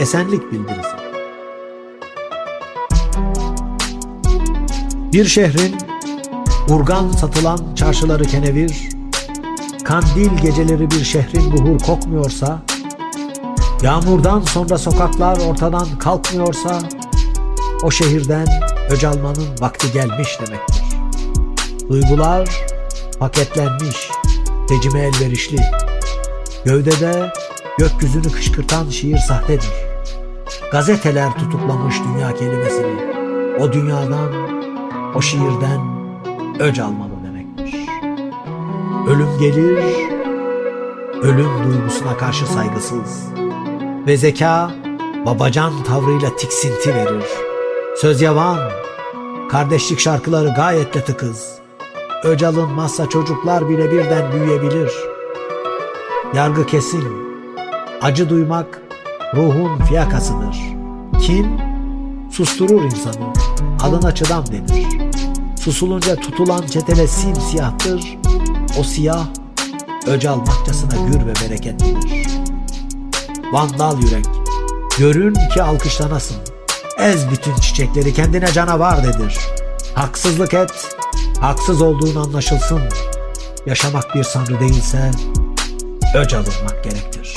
esenlik bildirisi. Bir şehrin urgan satılan çarşıları kenevir, kandil geceleri bir şehrin buhur kokmuyorsa, yağmurdan sonra sokaklar ortadan kalkmıyorsa, o şehirden öc almanın vakti gelmiş demektir. Duygular paketlenmiş, tecime elverişli. Gövdede gökyüzünü kışkırtan şiir sahtedir. Gazeteler tutuklamış dünya kelimesini. O dünyadan, o şiirden öc almalı demektir. Ölüm gelir, ölüm duygusuna karşı saygısız. Ve zeka babacan tavrıyla tiksinti verir. Söz yavan, kardeşlik şarkıları gayet de tıkız. Öc alınmazsa çocuklar bile birden büyüyebilir. Yargı kesin, acı duymak ruhun fiyakasıdır. Kin susturur insanı, adına çıdam denir. Susulunca tutulan çetele simsiyahtır, o siyah öc almakçasına gür ve bereketlidir. Vandal yürek, görün ki alkışlanasın. Ez bütün çiçekleri kendine canavar dedir. Haksızlık et, haksız olduğun anlaşılsın. Yaşamak bir sanrı değilse, öc alınmak gerektir.